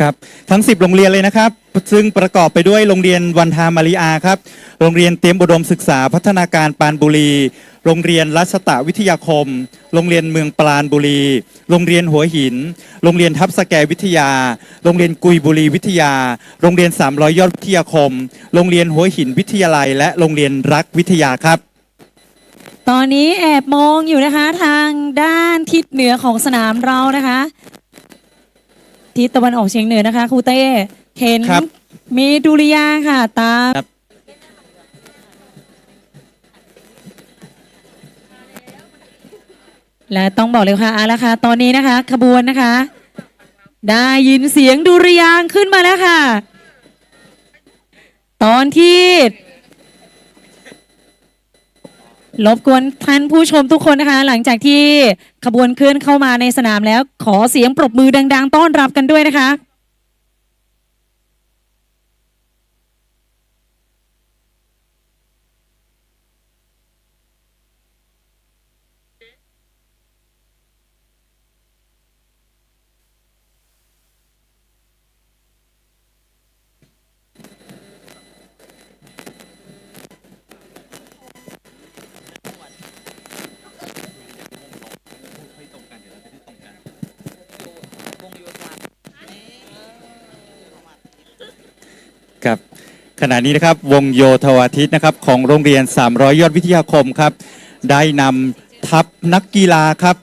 ครับทั้ง 10 โรงเรียนเลยนะครับ ซึ่งประกอบไปด้วยโรงเรียนวันทามาริอาครับ โรงเรียนเตรียมอุดมศึกษาพัฒนาการปานบุรี โรงเรียนรัชตะวิทยาคม โรงเรียนเมืองปราณบุรี โรงเรียนหัวหิน โรงเรียนทับสแกวิทยา โรงเรียนกุยบุรีวิทยา โรงเรียน300ยอดวิทยาคม โรงเรียนหัวหินวิทยาลัย และโรงเรียนรักวิทยาครับตอนนี้แอบมองอยู่นะคะทางด้านทิศเหนือของสนามเรานะคะ ทิศตะวันออกเฉียงเหนือนะคะครูเต้เห็นครับ มีดุริยางค์ค่ะ ตามครับและต้องบอกเลยค่ะเอาละค่ะ ตอนนี้นะคะ ขบวนนะคะ ได้ยินเสียงดุริยางค์ขึ้นมาแล้วค่ะ ตอนที่ รบกวนท่านผู้ชมทุกคนนะคะ หลังจากที่ขบวนเคลื่อนเข้ามาในสนามแล้ว ขอเสียงปรบมือดัง ๆ ต้อนรับกันด้วยนะคะ ครับ ขณะนี้นะครับวงโยธวาทิตนะครับของโรงเรียน 300 ยอดวิทยาคมครับ ได้นำทัพนักกีฬาครับ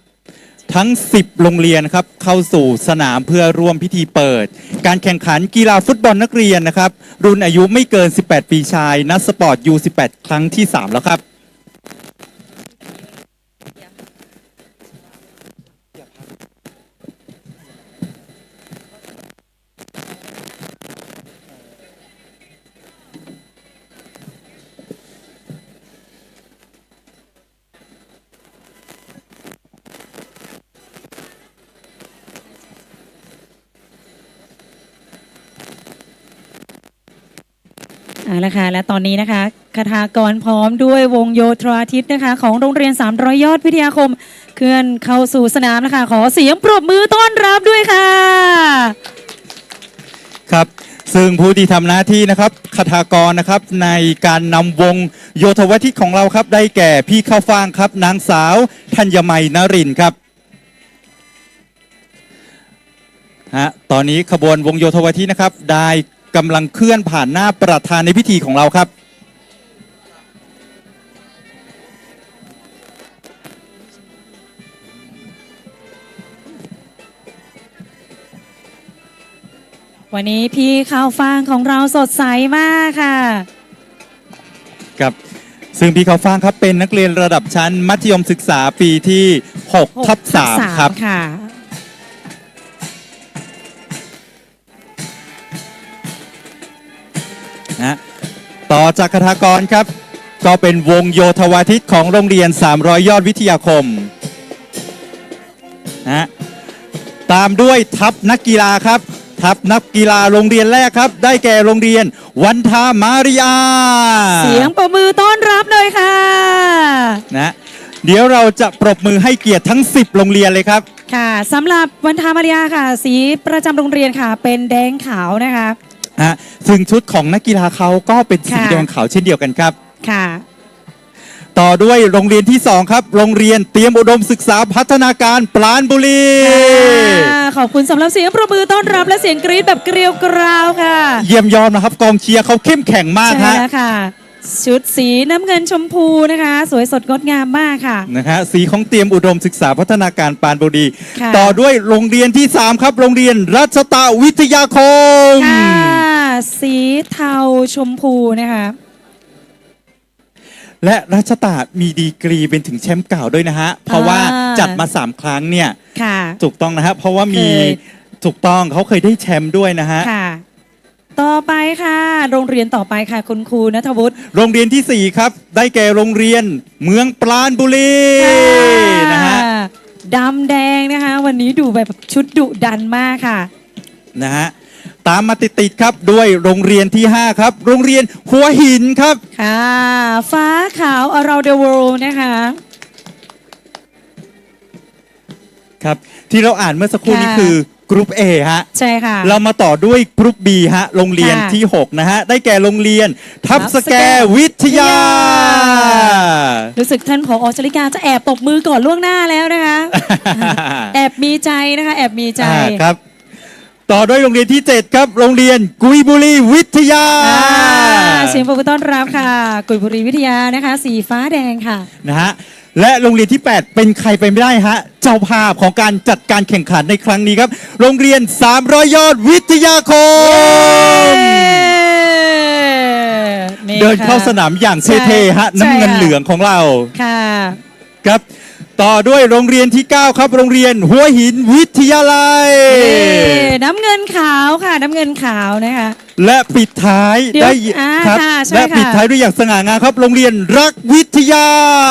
ทั้ง 10 โรงเรียนครับเข้าสู่สนามเพื่อร่วมพิธีเปิด การแข่งขันกีฬาฟุตบอลนักเรียนนะครับ รุ่นอายุไม่เกิน 18 ปีชาย นัดสปอร์ต U18 ครั้งที่ 3 แล้วครับ เอาละค่ะ และตอนนี้นะคะคาถากรพร้อมด้วยวงโยธาทิตนะคะ ของโรงเรียน 300 ยอดวิทยาคม เคลื่อนเข้าสู่สนามนะคะ ขอเสียงปรบมือต้อนรับด้วยค่ะ ครับซึ่งผู้ที่ทำหน้าที่นะครับคาถากรนะครับในการนำวงโยธวาทิตของเราครับ ได้แก่พี่ข้าวฟ่างครับ นางสาวธัญไมยนรินทร์ครับฮะตอนนี้ขบวนวงโยธวาทิตนะครับได้ กำลังเคลื่อนผ่านหน้าประธานในพิธีของเราครับ วันนี้พี่ข้าวฟ่างของเราสดใสมากค่ะ ครับซึ่งพี่ข้าวฟ่างครับเป็นนักเรียนระดับชั้นมัธยมศึกษาปีที่6ทับ3ครับ ค่ะนะ ต่อจากคาถากรครับ ก็เป็นวงโยธวาทิตของโรงเรียน 300 ยอดวิทยาคมนะตามด้วยทัพนักกีฬาครับ ทัพนักกีฬาโรงเรียนแรกครับ ได้แก่โรงเรียนวันทามาริอาเสียงปรบมือต้อนรับเลยค่ะนะเดี๋ยวเราจะปรบมือให้เกียรติทั้ง 10 โรงเรียนเลยครับค่ะสำหรับวันธามาริยาค่ะ สีประจำโรงเรียนค่ะ เป็นแดงขาวนะคะ ฮะซึ่งชุดของนักกีฬาเขาก็เป็นสีค่ะ แดงขาวเช่นเดียวกันครับ ค่ะ ต่อด้วยโรงเรียนที่ 2 ครับ โรงเรียนเตรียมอุดมศึกษาพัฒนาการปราณบุรี ค่ะขอบคุณสำหรับเสียงปรบมือต้อนรับและเสียงกรี๊ดแบบเกลียวกราวค่ะเยี่ยมยอดนะครับ กองเชียร์เขาเข้มแข็งมากใช่ฮะ แล้วค่ะ ชุดสีน้ำเงินชมพูนะคะ สวยสดงดงามมากค่ะ นะฮะสีของเตรียมอุดมศึกษาพัฒนาการปราณบุรี ค่ะ ต่อด้วยโรงเรียนที่ 3 ครับ โรงเรียนรัชตาวิทยาคม ค่ะ สีเทาชมพูนะคะ และรัชตามีดีกรีเป็นถึงแชมป์เก่าด้วยนะฮะ เพราะว่าจัดมา 3 ครั้งเนี่ย ค่ะ ถูกต้องนะฮะ เพราะว่ามีเคย ถูกต้องเขาเคยได้แชมป์ด้วยนะฮะ ค่ะ ต่อไปค่ะ โรงเรียนต่อไปค่ะ คุณครูนัทวุฒิ โรงเรียนทีสี่ 4 ครับ ได้แก่โรงเรียนเมืองปราณบุรีนะฮะดำแดงนะคะ วันนี้ดูแบบชุดดุดันมากค่ะนะฮะตามมาติดๆครับด้วยโรงเรียนที่ 5 ครับ โรงเรียนหัวหินครับ ค่ะ ฟ้าขาว around the world นะคะครับ ที่เราอ่านเมื่อสักครู่นี้ค่ะคือ กรุ๊ป A ฮะ ใช่ค่ะ เรามาต่อด้วยกรุ๊ป B ฮะ โรงเรียนค่ะที่ 6 นะฮะ ได้แก่โรงเรียน ทับทับสสแกแกวิทยารู้สึกท่านผอชลิกาจะแอบตบมือก่อนล่วงหน้าแล้วนะคะ แอบมีใจนะคะ แอบมีใจ อ่าครับ ต่อด้วยโรงเรียนที่ 7 ครับ โรงเรียนกุยบุรีวิทยา อ่าเสียงปรบมือต้อนรับค่ะ กุยบุรีวิทยานะคะ สีฟ้าแดงค่ะ นะฮะ และโรงเรียนที่ 8 เป็นใครไปไม่ได้ฮะ เจ้าภาพของการจัดการแข่งขันในครั้งนี้ครับ โรงเรียน 300 ยอดวิทยาคมนี่เดินค่ะเข้าสนามอย่างเท่ๆฮะใช่น้ำเงินค่ะเหลืองของเรา ค่ะ ครับ ต่อด้วยโรงเรียนที่ 9 ครับ โรงเรียนหัวหินวิทยาลัยนี่น้ำเงินขาวค่ะ น้ำเงินขาวนะคะ และปิดท้ายเดี๋ยวได้อ่าครับ ค่ะใช่และค่ะปิดท้ายด้วยอย่างสง่างามครับ โรงเรียนรักวิทยา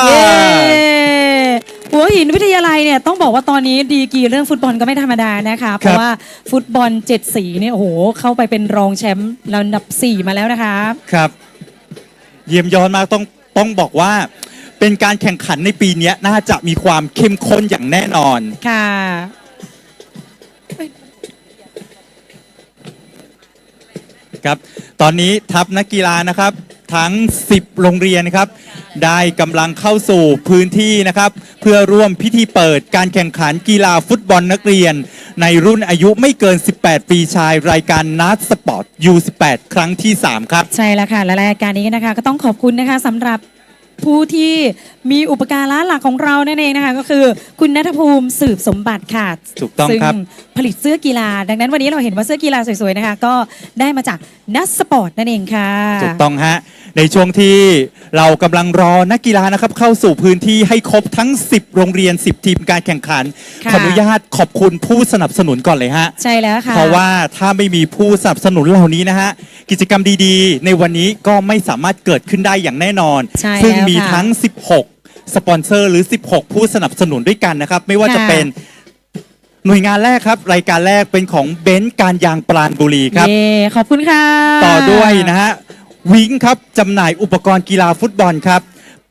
เย้หัวหินวิทยาลัยเนี่ยต้องบอกว่าตอนนี้ดีกรีเรื่องฟุตบอลก็ไม่ธรรมดานะคะ เพราะว่าฟุตบอลเจ็ดสีเนี่ยโอ้โห เข้าไปเป็นรองแชมป์ลำดับ 4 มาแล้วนะคะ ครับ เยี่ยมยอดมากต้องต้องบอกว่า เป็นการแข่งขันในปีเนี้ยน่าจะมีความเข้มข้นอย่างแน่นอน ค่ะ ครับ ตอนนี้ทัพนักกีฬานะครับทั้ง 10 โรงเรียนนะครับ ได้กำลังเข้าสู่พื้นที่นะครับ เพื่อร่วมพิธีเปิดการแข่งขันกีฬาฟุตบอลนักเรียน ในรุ่นอายุไม่เกิน 18 ปีชาย รายการนัดสปอร์ต U18 ครั้งที่ 3 ครับ ใช่แล้วค่ะและรายการนี้นะคะ ก็ต้องขอบคุณนะคะสำหรับ ผู้ที่มีอุปการะหลักของเรานั่นเองนะคะ ก็คือคุณนัทภูมิสืบสมบัติค่ะถูกต้องซึ่งครับ ผลิตเสื้อกีฬา ดังนั้นวันนี้เราเห็นว่าเสื้อกีฬาสวยๆนะคะ ก็ได้มาจากนัสสปอร์ตนั่นเองค่ะ ถูกต้องฮะ ในช่วงที่เรากำลังรอนักกีฬานะครับเข้าสู่พื้นที่ให้ครบทั้ง 10 โรงเรียน 10 ทีมการแข่งขัน ค่ะ ขออนุญาตขอบคุณผู้สนับสนุนก่อนเลยฮะ ใช่แล้วค่ะ เพราะว่าถ้าไม่มีผู้สนับสนุนเหล่านี้นะฮะ กิจกรรมดีๆ ในวันนี้ก็ไม่สามารถเกิดขึ้นได้อย่างแน่นอน ใช่ซึ่งแล้วมีค่ะทั้ง 16 สปอนเซอร์หรือ 16 ผู้สนับสนุนด้วยกันนะครับ ไม่ว่าจะค่ะ เป็นหน่วยงานแรกครับ รายการแรกเป็นของเบนซ์การยางปราณบุรีครับ เย่ขอบคุณค่ะ ต่อด้วยนะฮะ วิงครับจำหน่ายอุปกรณ์กีฬาฟุตบอลครับ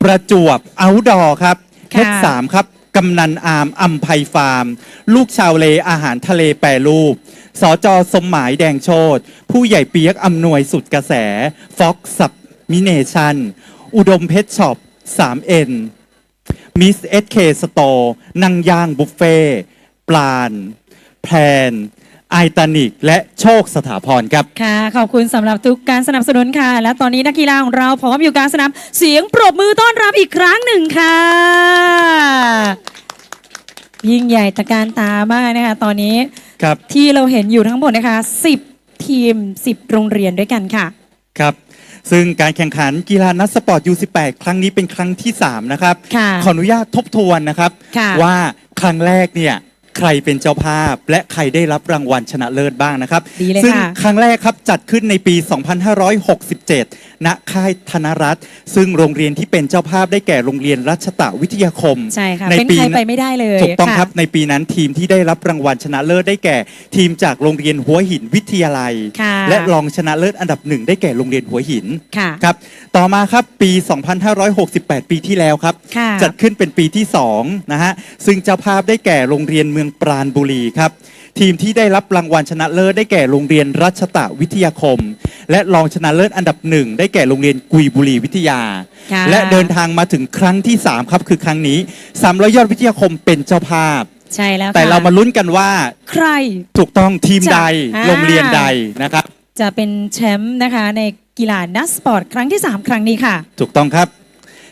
ประจวบเอาดอครับค่ะเทสสามครับกำนันอามอัมไพฟาร์ม ลูกชาวเลอาหารทะเลแปรรูป สจสมหมายแดงโชตผู้ใหญ่เปียกอำนวยสุดกระแสฟ็อกสับมิเนชันอุดมเพชรช็อป 3N มิสเอสเคสโตนังย่างบุฟเฟ่ปลาน แพลน ไอตานิกและโชคสถาพรครับ ค่ะ ขอบคุณสำหรับทุกการสนับสนุนค่ะ และตอนนี้นักกีฬาของเราพร้อมอยู่กลารสนามเสียงปรบมือต้อนรับอีกครั้งหนึ่งค่ะ ยิ่งใหญ่ตะการตามากนะคะ ตอนนี้ครับที่เราเห็นอยู่ทั้งหมดนะคะ 10 ทีม 10 โรงเรียนด้วยกันค่ะ ครับซึ่งการแข่งขันกีฬานัดสปอร์ต U18 ครั้งนี้เป็นครั้งที่ 3 นะครับค่ะขออนุญาตทบทวนนะครับค่ะว่าครั้งแรกเนี่ย ใครเป็นเจ้าภาพ และใครได้รับรางวัลชนะเลิศบ้างนะครับ ดีเลยซึ่งค่ะ ครั้งแรกครับจัดขึ้นในปี 2567 ณ ค่ายธนรัตน์ซึ่งโรงเรียนที่เป็นเจ้าภาพได้แก่โรงเรียนรัชตะวิทยาคมใช่ค่ะในเป็นปีใครนั้นไปไม่ได้เลยถูกต้องะครับ ในปีนั้นทีมที่ได้รับรางวัลชนะเลิศได้แก่ ทีมจากโรงเรียนหัวหินวิทยาลัย ค่ะและรองชนะเลิศอันดับหนึ่งได้แก่โรงเรียนหัวหิน ค่ะ ครับ ต่อมาครับ ปี 2568 ปีที่แล้วครับ ค่ะจัดขึ้นเป็นปีที่2นะฮะ ซึ่งเจ้าภาพได้แก่โรงเรียนเมืองปราณบุรีครับ ทีมที่ได้รับรางวัลชนะเลิศได้แก่โรงเรียนรัชตะวิทยาคม และรองชนะเลิศอันดับหนึ่งได้แก่โรงเรียนกุยบุรีวิทยา ค่ะ และเดินทางมาถึงครั้งที่ 3 ครับ คือครั้งนี้300ยอดวิทยาคมเป็นเจ้าภาพ ใช่แล้วค่ะแต่เรามาลุ้นกันว่าใคร ถูกต้องทีมใดจะอ่าโรงเรียนใดนะครับ จะเป็นแชมป์นะคะในกีฬานัสปอร์ตครั้งที่ 3 ครั้งนี้ค่ะ ถูกต้องครับ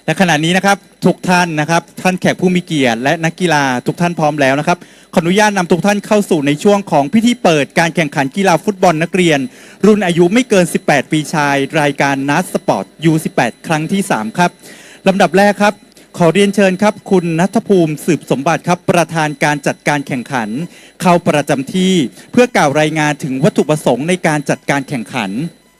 และขณะนี้นะครับทุกท่านนะครับ ท่านแขกผู้มีเกียรติและนักกีฬาทุกท่านพร้อมแล้วนะครับขออนุญาตนำทุกท่านเข้าสู่ในช่วงของพิธีเปิดการแข่งขันกีฬาฟุตบอลนักเรียน รุ่นอายุไม่เกิน 18 ปีชาย รายการนัสสปอร์ต U18 ครั้งที่ 3 ครับลำดับแรกครับ ขอเรียนเชิญครับ คุณนัทภูมิสืบสมบัติครับประธานการจัดการแข่งขัน เข้าประจำที่เพื่อกล่าวรายงานถึงวัตถุประสงค์ในการจัดการแข่งขัน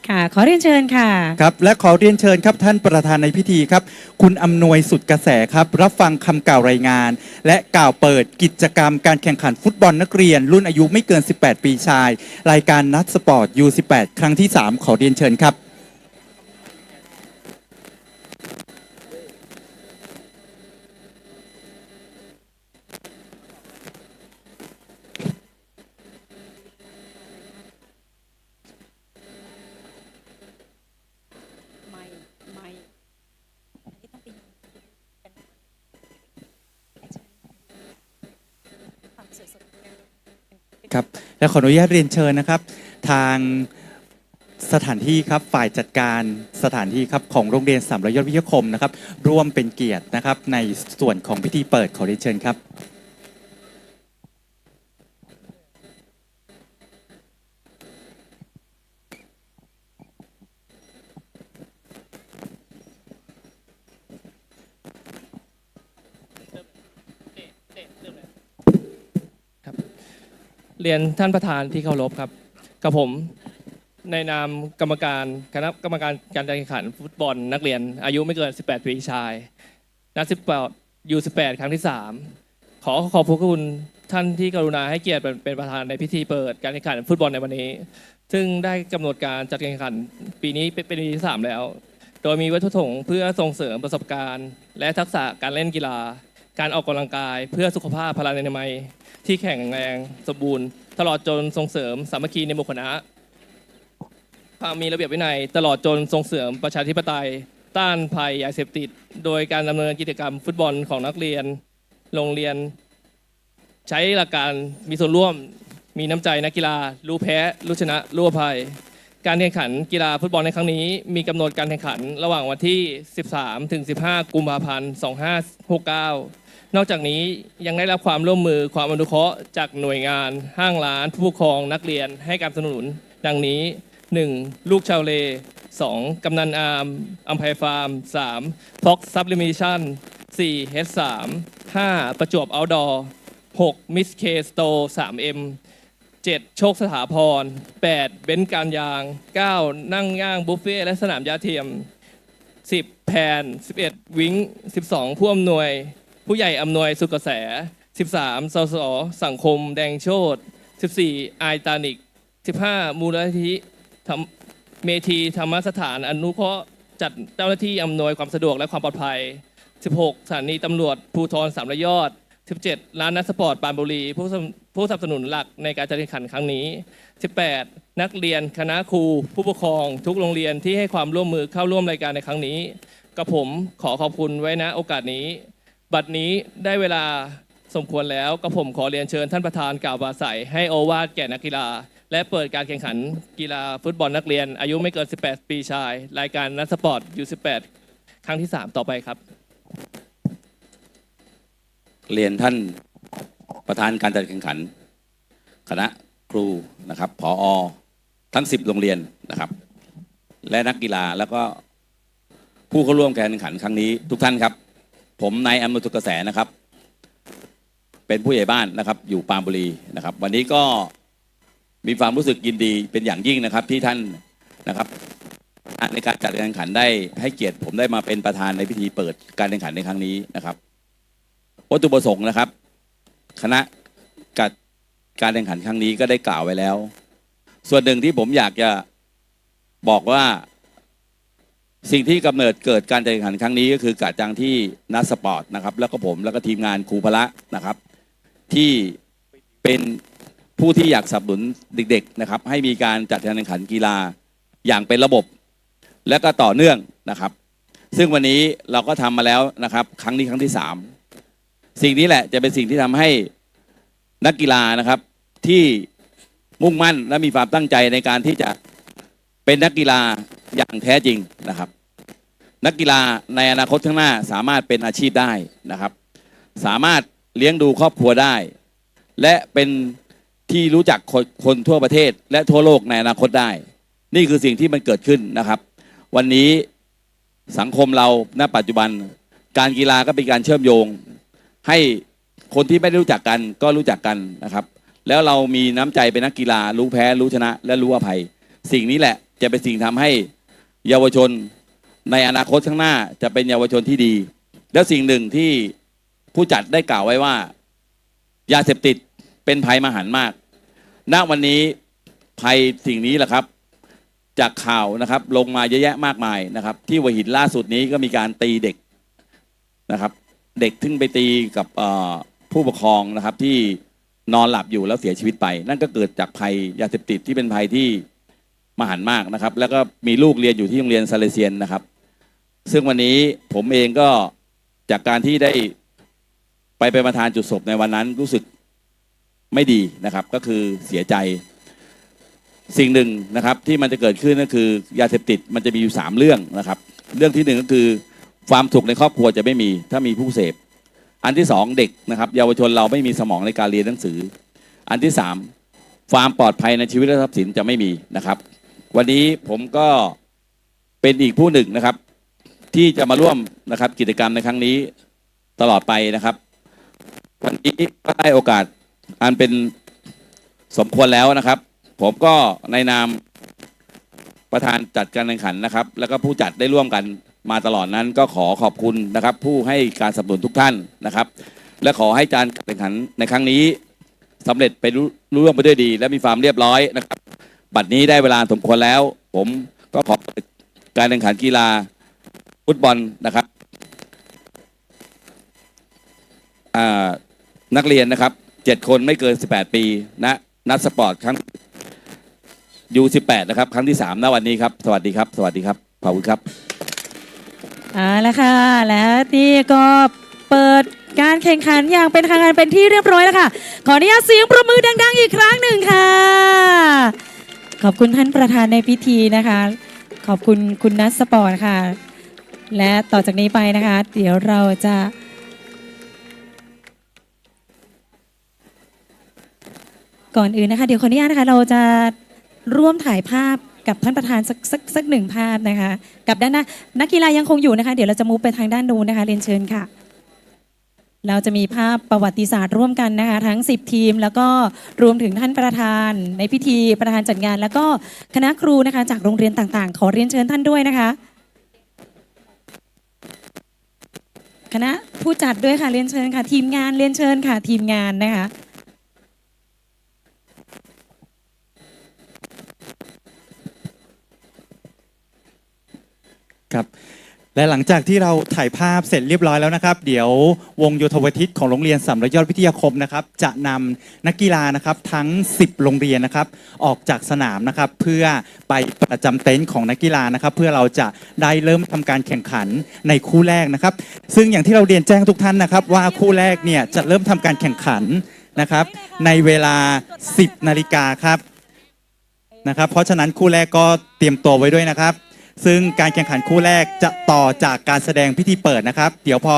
ค่ะ ขอเรียนเชิญค่ะ ครับและขอเรียนเชิญครับท่านประธานในพิธีครับ คุณอำนวยสุดกระแสครับ รับฟังคำกล่าวรายงาน และกล่าวเปิดกิจกรรมการแข่งขันฟุตบอลนักเรียน รุ่นอายุไม่เกิน 18 ปีชาย รายการนัดสปอร์ต U18 ครั้งที่ 3 ขอเรียนเชิญครับ ครับและขออนุญาตเรียนเชิญนะครับ ทางสถานที่ครับฝ่ายจัดการสถานที่ครับของโรงเรียนสามรอยยอดวิทยาคมนะครับร่วมเป็นเกียรตินะครับในส่วนของพิธีเปิดขอเรียนเชิญครับ เรียนท่านประธานที่เคารพครับกับผมในนามกรรมการคณะกรรมการการแข่งขันฟุตบอลนักเรียน อายุไม่เกิน 18 ปีชายนัด18ยู18 ครั้งที่ 3 ขอขอบพระคุณท่านที่กรุณาให้เกียรติเป็นประธานในพิธีเปิดการแข่งขันฟุตบอลในวันนี้ ซึ่งได้กำหนดการจัดการแข่งขันปีนี้เป็นปีที่3แล้ว โดยมีวัตถุประสงค์เพื่อส่งเสริมประสบการณ์ และทักษะการเล่นกีฬา การออกกำลังกายเพื่อสุขภาพพลานามัย ที่แข็งแรงสมบูรณ์ ตลอดจนส่งเสริมสามัคคีในหมู่คณะความมีระเบียบวินัย ตลอดจนส่งเสริมประชาธิปไตย ต้านภัยยาเสพติด โดยการดำเนินกิจกรรมฟุตบอลของนักเรียน โรงเรียน ใช้หลักการมีส่วนร่วมมีน้ำใจนักกีฬา รู้แพ้ รู้ชนะรู้อภัย การแข่งขันกีฬาฟุตบอลในครั้งนี้ มีกำหนดการแข่งขันระหว่างวันที่ 13 ถึง 15 กุมภาพันธ์ 2569 นอกจากนี้ยังได้รับความร่วมมือความอนุเคราะห์จากหน่วยงาน ห้างร้าน ผู้ปกครองนักเรียนให้การสนับสนุน ดังนี้ 1. ลูกชาวเล 2. กำนันอาร์มอัมไพฟาร์ม 3. Fox Sublimation 4. H3 5. ประจวบ Outdoor 6. Miss K Store 3M 7. โชคสถาพร 8. เบนซ์การยาง 9. นั่งย่างบุฟเฟ่และสนามยาเทียม 10 แพน 11 วิง12ผู้อำนวย ผู้ใหญ่อำนวยสุกระแส 13 สส สังคมแดงโชต14ไอตานิก 15 มูลนิธิธรรมเมธีธรรมสถานอนุเคราะห์จัดเจ้าหน้าที่อำนวยความสะดวกและความปลอดภัย 16 สถานีตำรวจภูธรสามระยอด 17 ร้านนักสปอร์ตปานบุรี ผู้ผู้สนับสนุนหลักในการจัดแข่งขันครั้งนี้ 18 นักเรียนคณะครู ผู้ปกครอง ทุกโรงเรียนที่ให้ความร่วมมือเข้าร่วมรายการในครั้งนี้กับผมขอขอบคุณไว้นะโอกาสนี้ บัดนี้ได้เวลาสมควรแล้วกับผมขอเรียนเชิญท่านประธานกล่าวปาศัยให้โอวาทแก่นักกีฬา และเปิดการแข่งขันกีฬาฟุตบอลนักเรียน อายุไม่เกิน 18 ปีชาย รายการนัดสปอร์ตยู18ครั้งที่ 3 ต่อไปครับ เรียนท่านประธานการจัดแข่งขัน คณะครูนะครับผอทั้ง 10 โรงเรียนนะครับ และนักกีฬาแล้วก็ผู้เข้าร่วมการแข่งขันครั้งนี้ทุกท่านครับ ผมนายอำนวยสุกกระแสนะครับ เป็นผู้ใหญ่บ้านนะครับ อยู่ปามบุรีนะครับ วันนี้ก็มีความรู้สึกยินดีเป็นอย่างยิ่งนะครับ ที่ท่านนะครับในการจัดการแข่งขันได้ให้เกียรติผมได้มาเป็นประธานในพิธีเปิดการแข่งขันในครั้งนี้นะครับ วัตถุประสงค์นะครับ คณะกัดการแข่งขันครั้งนี้ก็ได้กล่าวไว้แล้ว ส่วนหนึ่งที่ผมอยากจะบอกว่า สิ่งที่กำเนิดเกิดการแข่งขันครั้งนี้ก็คือกาจังที่นัสสปอร์ตนะครับ แล้วก็ผมแล้วก็ทีมงานครูพละนะครับ ที่เป็นผู้ที่อยากสนับสนุนเด็กๆนะครับ ให้มีการจัดการแข่งขันกีฬาอย่างเป็นระบบ และก็ต่อเนื่องนะครับ ซึ่งวันนี้เราก็ทำมาแล้วนะครับ ครั้งนี้ครั้งที่สามสิ่งนี้แหละจะเป็นสิ่งที่ทำให้นักกีฬานะครับที่มุ่งมั่นและมีความตั้งใจในการที่จะเป็นนักกีฬาอย่างแท้จริงนะครับ นักกีฬาในอนาคตข้างหน้าสามารถเป็นอาชีพได้นะครับ สามารถเลี้ยงดูครอบครัวได้ และเป็นที่รู้จักคนคนทั่วประเทศ และทั่วโลกในอนาคตได้ นี่คือสิ่งที่มันเกิดขึ้นนะครับ วันนี้สังคมเราณปัจจุบัน การกีฬาก็เป็นการเชื่อมโยง ให้คนที่ไม่ได้รู้จักกันก็รู้จักกันนะครับ แล้วเรามีน้ำใจเป็นนักกีฬา รู้แพ้รู้ชนะ และรู้อภัย สิ่งนี้แหละจะเป็นสิ่งทำให้เยาวชน ในอนาคตข้างหน้าจะเป็นเยาวชนที่ดี แล้วสิ่งหนึ่งที่ผู้จัดได้กล่าวไว้ว่า ยาเสพติดเป็นภัยมหันต์มาก ณ วันนี้ภัยสิ่งนี้แหละครับ จากข่าวนะครับ ลงมาเยอะแยะมากมายนะครับ ที่หัวหินล่าสุดนี้ก็มีการตีเด็กนะครับ เด็กทึ่งไปตีกับผู้ปกครองนะครับที่นอนหลับอยู่แล้วเสียชีวิตไป นั่นก็เกิดจากภัยยาเสพติดที่เป็นภัยที่มหันต์มากนะครับ แล้วก็มีลูกเรียนอยู่ที่โรงเรียนซาเลเซียนนะครับ ซึ่งวันนี้ผมเองก็จากการที่ได้ไปเป็นประธานจุดศพในวันนั้นรู้สึกไม่ดีนะครับ ก็คือเสียใจ สิ่งหนึ่งนะครับ ที่มันจะเกิดขึ้นก็คือยาเสพติดมันจะมีอยู่สามเรื่องนะครับ เรื่องที่หนึ่งก็คือความสุขในครอบครัวจะไม่มี ถ้ามีผู้เสพ อันที่สองเด็กนะครับ เยาวชนเราไม่มีสมองในการเรียนหนังสือ อันที่สามความปลอดภัยในชีวิตและทรัพย์สินจะไม่มีนะครับ วันนี้ผมก็เป็นอีกผู้หนึ่งนะครับ ที่จะมาร่วมนะครับกิจกรรมในครั้งนี้ตลอดไปนะครับ วันนี้ก็ได้โอกาสอันเป็นสมควรแล้วนะครับ ผมก็ในนามประธานจัดการแข่งขันนะครับ แล้วก็ผู้จัดได้ร่วมกันมาตลอดนั้นก็ขอขอบคุณนะครับ ผู้ให้การสนับสนุนทุกท่านนะครับ และขอให้การแข่งขันในครั้งนี้สำเร็จไปรู้ร่วงไปด้วยดี และมีความเรียบร้อยนะครับ บัดนี้ได้เวลาสมควรแล้ว ผมก็ขอการแข่งขันกีฬา ฟุตบอลนะครับนักเรียนนะครับเจ็ดคนไม่เกิน 18 ปีนะนัดสปอร์ตครั้งยู18นะครับ ครั้งที่3ณวันนี้ครับ สวัสดีครับ สวัสดีครับขอบคุณครับเอาละค่ะ แล้วนี่ก็เปิดการแข่งขันอย่างเป็นทางการเป็นที่เรียบร้อยแล้วค่ะ ขออนุญาตเสียงประมือดัง ๆ อีกครั้งหนึ่งค่ะ ขอบคุณท่านประธานในพิธีนะคะ ขอบคุณคุณนัทสปอร์ตค่ะ และต่อจากนี้ไปนะคะ เดี๋ยวเราจะก่อนอื่นนะคะ เดี๋ยวขออนุญาตนะคะเราจะร่วมถ่ายภาพกับท่านประธานสักสักสักหนึ่งภาพนะคะ กับด้านหน้านักกีฬายังคงอยู่นะคะ เดี๋ยวเราจะมูฟไปทางด้านนู้นนะคะเรียนเชิญค่ะ เราจะมีภาพประวัติศาสตร์ร่วมกันนะคะ ทั้ง 10 ทีม แล้วก็รวมถึงท่านประธาน ในพิธีประธานจัดงาน แล้วก็คณะครูนะคะจากโรงเรียนต่างๆ ขอเรียนเชิญท่านด้วยนะคะ คณะผู้จัดด้วยค่ะเรียนเชิญค่ะ ทีมงานเรียนเชิญค่ะ ทีมงานนะคะครับ และหลังจากที่เราถ่ายภาพเสร็จเรียบร้อยแล้วนะครับ เดี๋ยววงโยธวทิตของโรงเรียนสามร้อยยอดวิทยาคมนะครับ จะนำนักกีฬานะครับทั้ง 10 โรงเรียนนะครับ ออกจากสนามนะครับ เพื่อไปประจำเต็นท์ของนักกีฬานะครับ เพื่อเราจะได้เริ่มทำการแข่งขันในคู่แรกนะครับ ซึ่งอย่างที่เราเรียนแจ้งทุกท่านนะครับ ว่าคู่แรกเนี่ยจะเริ่มทำการแข่งขันนะครับ ในเวลา 10 นาฬิกาครับนะครับ เพราะฉะนั้นคู่แรกก็เตรียมตัวไว้ด้วยนะครับ ซึ่งการแข่งขันคู่แรกจะต่อจากการแสดงพิธีเปิดนะครับ เดี๋ยวพอ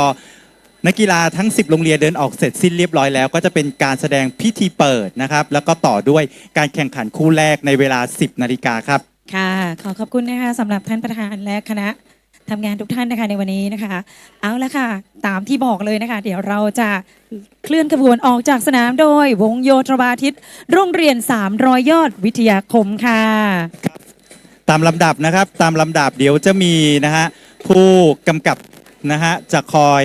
นักกีฬาทั้ง 10 โรงเรียนเดินออกเสร็จสิ้นเรียบร้อยแล้ว ก็จะเป็นการแสดงพิธีเปิดนะครับ แล้วก็ต่อด้วยการแข่งขันคู่แรกในเวลา 10 นาฬิกาครับ ค่ะ ขอขอบคุณนะคะสำหรับท่านประธานและคณะทำงานทุกท่านนะคะในวันนี้นะคะ เอาละค่ะ ตามที่บอกเลยนะคะ เดี๋ยวเราจะเคลื่อนขบวนออกจากสนามโดย วงโยธวาทิต โรงเรียน 300 ยอดวิทยาคมค่ะ ตามลำดับนะครับ ตามลำดับเดี๋ยวจะมีนะฮะผู้กำกับนะฮะจะคอย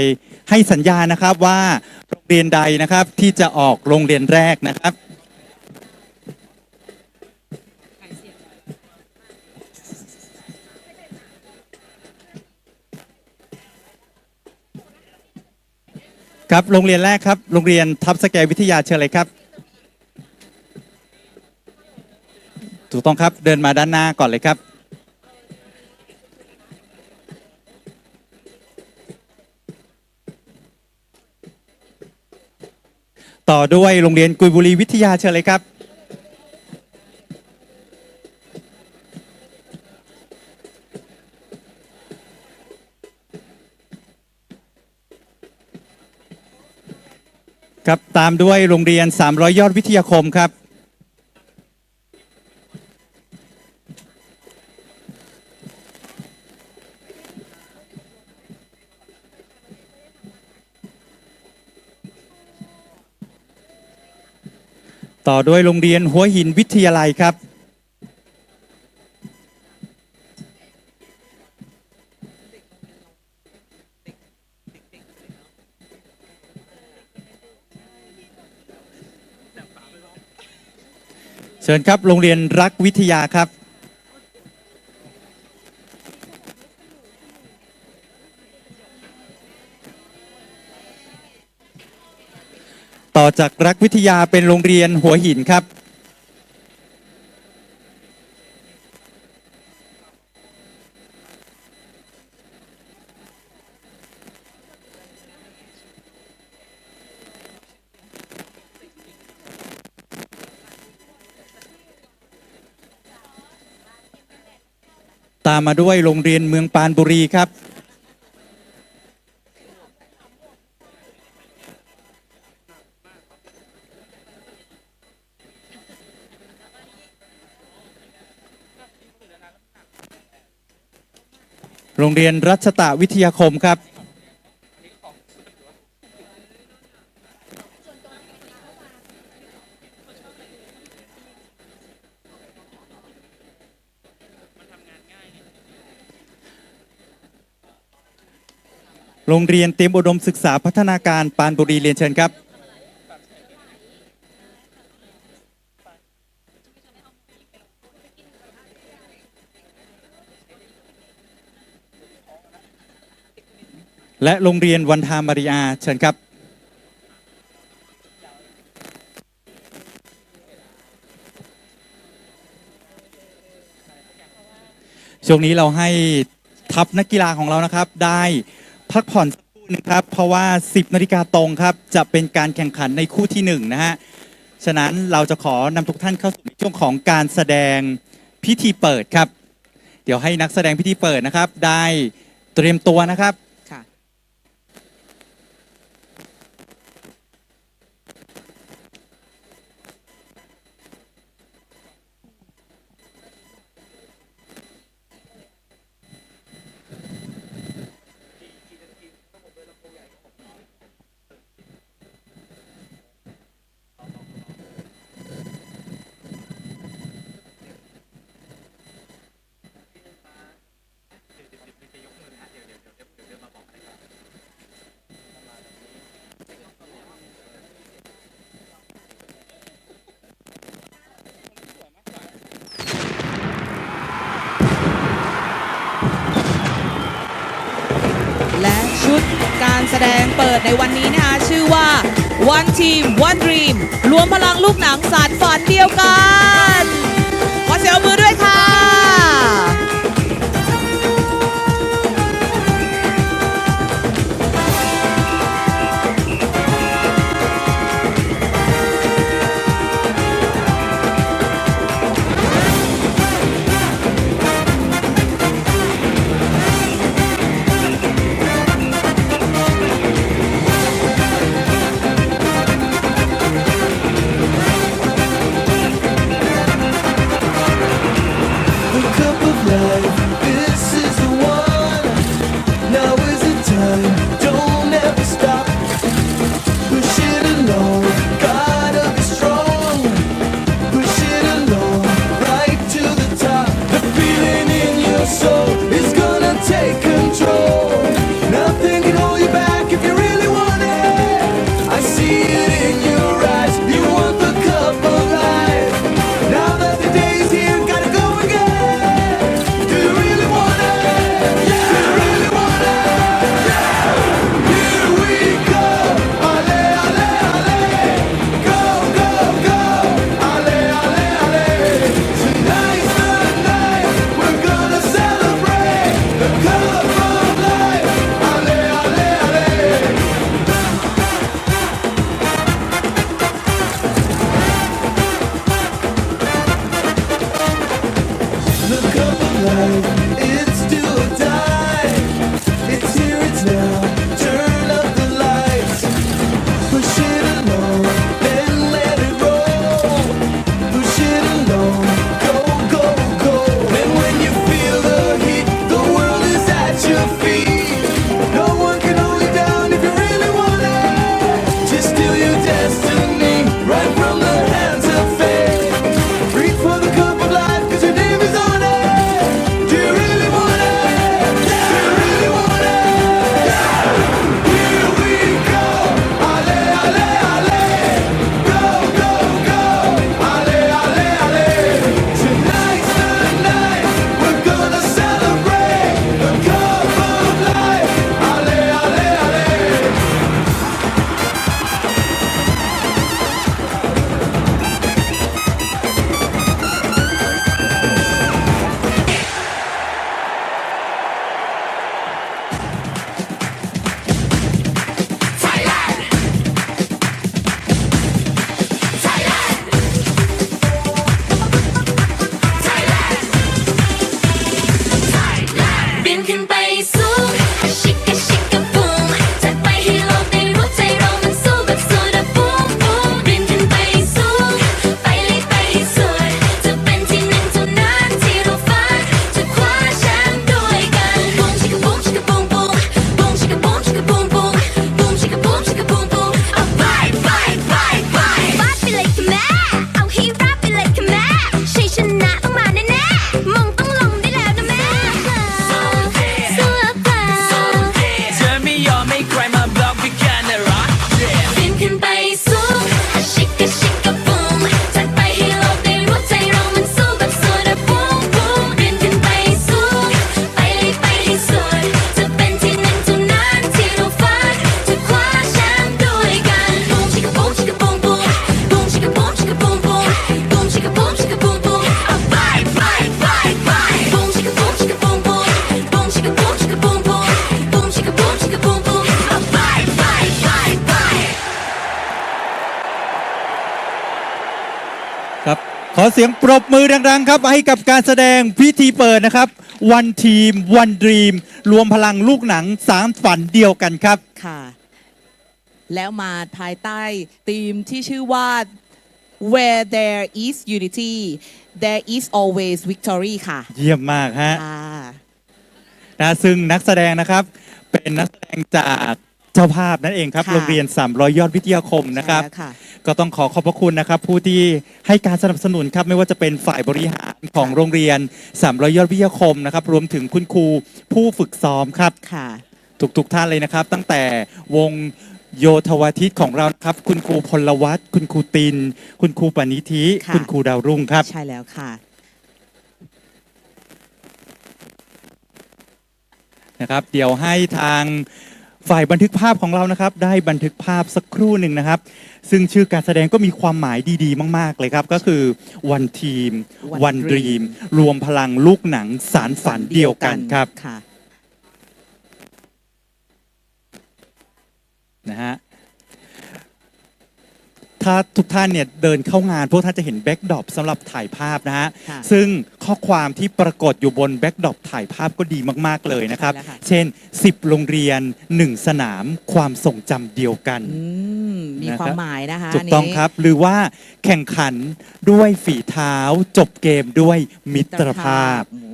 ให้สัญญาณนะครับว่าโรงเรียนใดนะครับที่จะออกโรงเรียนแรกนะครับครับโรงเรียนแรกครับ โรงเรียนทับสแกวิทยาเชิญเลยครับ ถูกต้องครับเดินมาด้านหน้าก่อนเลยครับ ต่อด้วยโรงเรียนกุยบุรีวิทยาเชิญเลยครับ ครับตามด้วยโรงเรียน 300 ยอดวิทยาคมครับ ต่อด้วยโรงเรียนหัวหินวิทยาลัยครับ เชิญครับโรงเรียนรักวิทยาครับ ต่อจากรักวิทยาเป็นโรงเรียนหัวหินครับ ตามมาด้วยโรงเรียนเมืองปานบุรีครับ เรียนรัชตะวิทยาคมครับ โรงเรียนเตรียมอุดมศึกษาพัฒนาการปานบุรีเรียนเชิญครับ และโรงเรียนวันทามาริอาเชิญครับช่วงนี้เราให้ทัพนักกีฬาของเรานะครับ ได้พักผ่อนสักครู่นึงครับ เพราะว่า 10นาฬิกาตรงครับ จะเป็นการแข่งขันในคู่ที่1นะฮะฉะนั้นเราจะขอนำทุกท่านเข้าสู่ช่วงของการแสดงพิธีเปิดครับ เดี๋ยวให้นักแสดงพิธีเปิดนะครับ ได้เตรียมตัวนะครับ ค่ะ และชุด การแสดงเปิดในวันนี้นะคะชื่อว่า One Team One Dream รวมพลังลูกหนังสารฝันเดียวกัน ขอเสียงปรบมือด้วยค่ะ thinking about อเสียงปรบมือดังๆครับ ให้กับการแสดงพิธีเปิดนะครับ One Team One Dream รวมพลังลูกหนังสามฝันเดียวกันครับ ค่ะ แล้วมาภายใต้ธีมที่ชื่อว่า where there is unity there is always victory ค่ะ เยี่ยมมากฮะค่ะ นะซึ่งนักแสดงนะครับ เป็นนักแสดงจาก เจ้าภาพนั่นเองครับค่ะ โรงเรียน 300 ยอดวิทยาคมนะครับ ใช่แล้วค่ะ ก็ต้องขอขอบพระคุณนะครับ ผู้ที่ให้การสนับสนุนครับไม่ว่าจะเป็นฝ่ายบริหารของโรงเรียน 300 ยอดวิทยาคมนะครับ รวมถึงคุณครูผู้ฝึกซ้อมครับ ค่ะ ทุกๆท่านเลยนะครับ ตั้งแต่วงโยธวาทิตของเราครับ คุณครูพลวัตคุณครูติน คุณครูปณิธิค่ะ คุณครูดาวรุ่งครับ ใช่แล้วค่ะ นะครับเดี๋ยวให้ทาง ฝ่ายบันทึกภาพของเรานะครับ ได้บันทึกภาพสักครู่หนึ่งนะครับ ซึ่งชื่อการแสดงก็มีความหมายดีๆ มาก ๆ เลยครับ ก็คือ One Team One One Dream Dream รวมพลังลูกหนังสารฝันเดียวกันครับค่ะ นะฮะ ถ้าทุกท่านเนี่ยเดินเข้างาน พวกท่านจะเห็นแบ็กดรอปสำหรับถ่ายภาพนะฮะค่ะ ซึ่งข้อความที่ปรากฏอยู่บนแบ็กดรอปถ่ายภาพก็ดีมากๆเลยนะครับใช่แล้วค่ะเช่น 10 โรงเรียน 1 สนามความทรงจำเดียวกัน อืมมีนะครับ ความหมายนะคะถูกต้องนนี้ครับ หรือว่าแข่งขันด้วยฝีเท้า จบเกมด้วยมิตรภาพ โอ้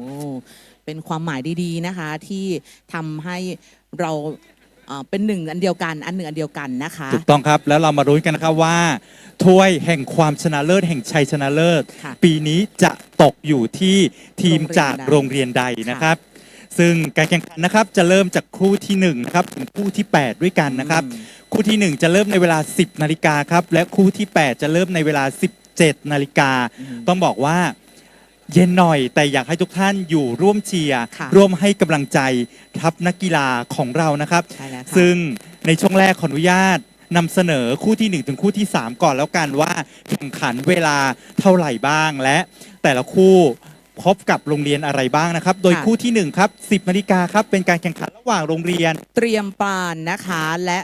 เป็นความหมายดีๆนะคะ ที่ทำให้เราเอ่อเป็นหนึ่งอันเดียวกันอันหนึ่งอันเดียวกันนะคะ ถูกต้องครับ แล้วเรามารู้นกันนะครับว่าถ้วยแห่งความชนะเลิศแห่งชัยชนะเลิศ ค่ะปีนี้จะตกอยู่ที่ทีมโรงเรียนจากใดโรงเรียนใดนะครับ ซึ่งการแข่งขันนะครับจะเริ่มจากคู่ที่1นะครับถึงคู่ที่8ด้วยกันนะครับ อืม คู่ที่1จะเริ่มในเวลา 10นาฬิกาครับและคู่ที่8จะเริ่มในเวลา 17นาฬิกาต้องบอกว่า เย็นหน่อยแต่อยากให้ทุกท่านอยู่ร่วมเชียร์ค่ะร่วมให้กำลังใจทัพนักกีฬาของเรานะครับ ใช่แล้วค่ะ ซึ่งในช่วงแรกขออนุญาตนำเสนอคู่ที่ 1 ถึงคู่ที่ 3 ก่อนแล้วกันว่าแข่งขันเวลาเท่าไหร่บ้างและแต่ละคู่พบกับโรงเรียนอะไรบ้างนะครับ โดยค่ะ คู่ที่1 ครับ 10นาฬิกาครับเป็นการแข่งขันระหว่างโรงเรียน เตรียมปานนะคะและ